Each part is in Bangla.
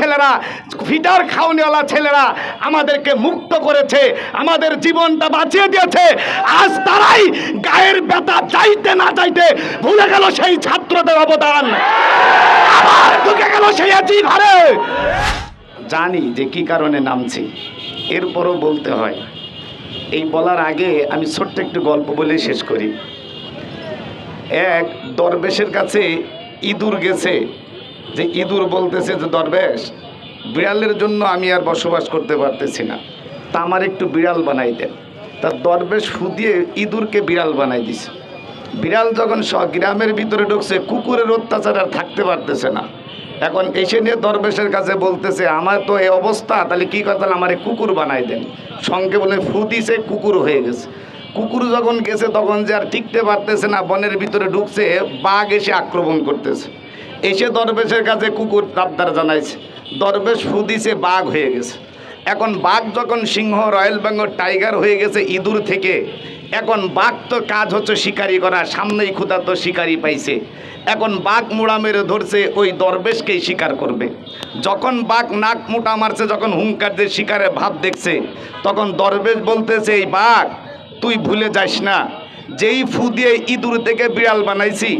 ছেলেরা ফিটার খাওয়ানিওয়ালা ছেলেরা আমাদেরকে মুক্ত করেছে, আমাদের জীবনটা বাঁচিয়ে দিয়েছে। আজ তারাই গায়ের ব্যথা চাইতে না চাইতে ভুলে গেল সেই ছাত্রদের অবদান। আবার ঢুকে গেল সেই একই ঘরে জানি যে কি কারণে নামছি। এরপরও বলতে হয়। এই বলার আগে আমি ছোট্ট একটু গল্প বলে শেষ করি। এক দরবেশের কাছে ইঁদুর গেছে। যে ইঁদুর বলতেছে যে, দরবেশ, বিড়ালের জন্য আমি আর বসবাস করতে পারতেছি না। তা আমার একটু বিড়াল বানাই দেন। তা দরবেশ ফুদিয়ে ইঁদুরকে বিড়াল বানাই দিছে। বিড়াল যখন গ্রামের ভিতরে ঢুকছে, কুকুরের অত্যাচার আর থাকতে পারতেছে না। এখন এসে নিয়ে দরবেশের কাছে বলতেছে, আমার তো এই অবস্থা, তাহলে কী কথা? আমার কুকুর বানাই দেন। সঙ্গে বলে ফু দিছে কুকুর হয়ে গেছে। কুকুর যখন গেছে, তখন যে আর টিকতে পারতেছে না, বনের ভিতরে ঢুকছে, বাঘ এসে আক্রমণ করতেছে। এসে দরবেশের কাছে কুকুর তাবদার জানাইছে। দরবেশ ফু দিছে বাঘ হয়ে গেছে। এখন বাঘ যখন সিংহ, রয়্যাল বেঙ্গল টাইগার হয়ে গেছে ইঁদুর থেকে, এখন বাঘ তো কাজ হচ্ছে শিকারি করা, সামনেই ক্ষুধা তো শিকারি পাইছে। এখন বাঘ মুড়া মেরে ধরছে, ওই দরবেশকেই শিকার করবে। যখন বাঘ নাক মোটা মারছে, যখন হুঙ্কার দিয়ে শিকারের ভাব দেখছে, তখন দরবেশ বলতেছে, এই বাঘ, তুই ভুলে যাস না যেই ফু দিয়ে ইঁদুর থেকে বিড়াল বানাইছি,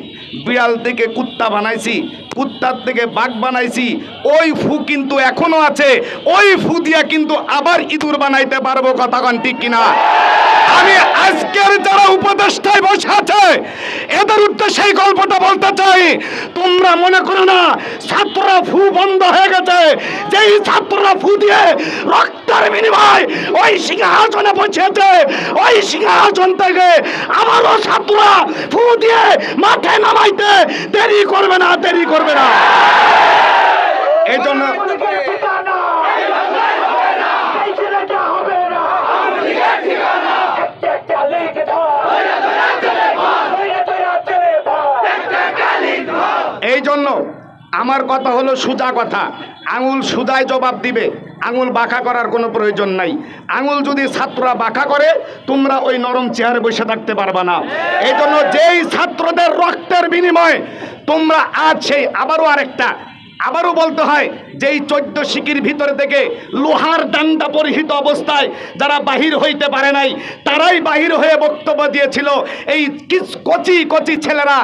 বিড়াল থেকে কুত্তা বানাইছি, কুত্তার থেকে বাঘ বানাইছি, ওই ফু কিন্তু এখনও আছে, ওই ফু দিয়ে কিন্তু আবার ইঁদুর বানাইতে পারব, কথা কন ঠিক কিনা? আমি আজকের যারা উপদেষ্টায় বসে আছে, এদের উদ্দেশ্যে সেই গল্পটা বলতে চাই। তোমরা মনে করো না, ছাত্ররা ফু বন্ধ হয়ে গেছে। যেই ছাত্ররা ফু দিয়ে রক্তের বিনিময় ওই সিংহাসনে বসেছে ওই সিংহাসন থেকে আমারও ছাত্ররা ফু দিয়ে মাঠে নামাইতে দেরি করবে না, দেরি করবে না। আমার কথা হলো সুজা কথা। আঙুল সুজায় জবাব দিবে। আঙুল বাঁকা করার কোনো প্রয়োজন নাই। আঙুল যদি ছাত্ররা বাঁকা করে, তোমরা ওই নরম চেয়ারে বসে থাকতে পারবা না। এই জন্য যেই ছাত্রদের রক্তের বিনিময়ে তোমরা আছে আবারও আরেকটা আবারও বলতে হয় যে এই চোদ্দ শিকির ভিতরে থেকে লোহার ডান্ডা পরিহিত অবস্থায় যারা বাহির হইতে পারে নাই, তারাই বাহির হয়ে বক্তব্য দিয়েছিল, এই কচি কচি ছেলেরা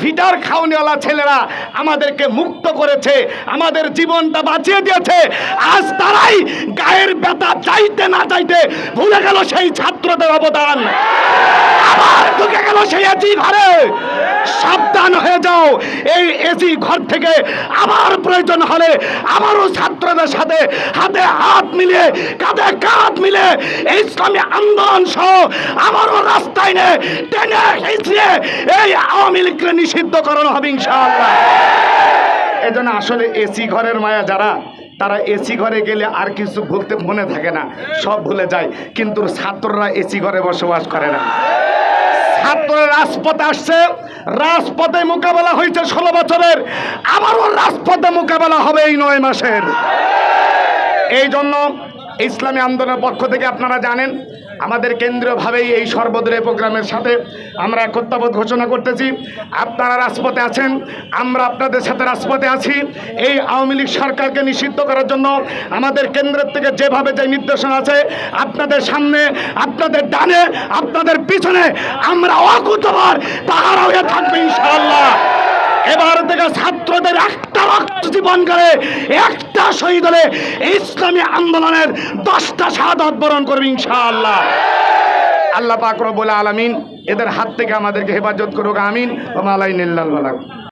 ফিটার খাওয়ানিওয়ালা ছেলেরা আমাদেরকে মুক্ত করেছে, আমাদের জীবনটা বাঁচিয়ে দিয়েছে, আজ তারাই গায়ের ব্যথা চাইতে না চাইতে ভুলে গেল সেই ছাত্রদের অবদান। আবার ঢুকে গেল সেই একই ঘরে। সাবধান হয়ে যাও, এই এসি ঘর থেকে আবার প্রয়োজন হলে আবারও ছাত্রদের সাথে হাতে হাত মিলিয়ে, কাঁধে কাঁধ মিলে ইসলামী আন্দোলন সহ আবারও রাস্তায় নে, টেনে হিঁচড়ে এই আওয়ামী লীগকে নিষিদ্ধ করানো হবে ইনশাআল্লাহ। এজন্য আসলে এসি ঘরের মায়া যারা, তারা এসি ঘরে গেলে আর কিছু ভুলতে মনে থাকে না, সব ভুলে যায়, কিন্তু ছাত্ররা এসি ঘরে বসবাস করে না। ছাত্ররা রাজপথে আসছে। রাজপথে মোকাবেলা হয়েছে ষোলো বছরের। আবারও রাজপথে মোকাবেলা হবে এই নয় মাসের। এই জন্য ইসলামী আন্দোলনের পক্ষ থেকে আপনারা জানেন আমাদের কেন্দ্রীয়ভাবেই এই সর্বদলীয় প্রোগ্রামের সাথে আমরা একত্রাবোধ ঘোষণা করতেছি। আপনারা রাজপথে আছেন, আমরা আপনাদের সাথে রাজপথে আছি। এই আওয়ামী লীগ সরকারকে নিষিদ্ধ করার জন্য আমাদের কেন্দ্রের থেকে যেভাবে যে নির্দেশনা আছে, আপনাদের সামনে, আপনাদের ডানে, আপনাদের পিছনে আমরা অকুতবার পাহারা হয়ে থাকবে ইনশাআল্লাহ। এবার থেকে ছাত্রদের একটা রক্ত জীবন করে একটা শহীদ হলে ইসলামী আন্দোলনের দশটা শাহাদত বরণ করবে ইনশাআল্লাহ। আল্লাহ পাক বলে আলামিন এদের হাত থেকে আমাদেরকে হেফাজত করুক, আমিন। ও মালাইনিল্লাল বালাক